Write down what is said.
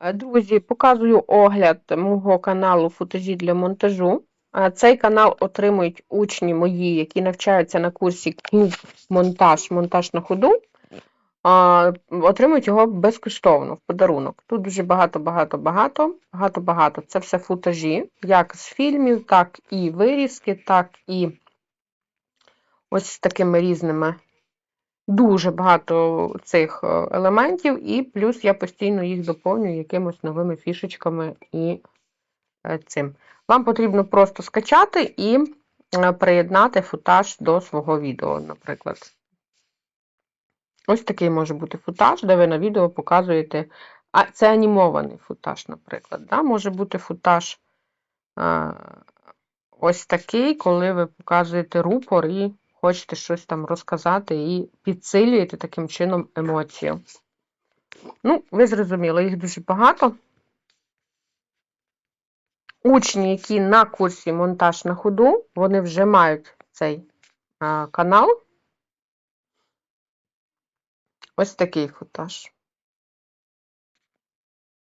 Е, Друзі, показую огляд мого каналу футажі для монтажу. Е, Цей канал отримують учні мої, які навчаються на курсі клуб монтаж, монтаж на ходу. Отримують його безкоштовно в подарунок. Тут дуже багато, багато, багато, багато, багато. Це все футажі, як з фільмів, так і вирізки, так і ось такими різними. Дуже багато цих е, елементів, і плюс я постійно їх доповнюю якимось новими фішечками і е, цим. Вам потрібно просто скачати і е, приєднати футаж до свого відео, наприклад. Ось такий може бути футаж, де ви на відео показуєте. А це анімований футаж, наприклад. Да? Може бути футаж ось такий, коли ви показуєте рупор і хочете щось там розказати і підсилюєте таким чином емоцію. Ну, ви зрозуміли, їх дуже багато. Учні, які на курсі монтаж на ходу, вони вже мають цей канал. Ось такий футаж.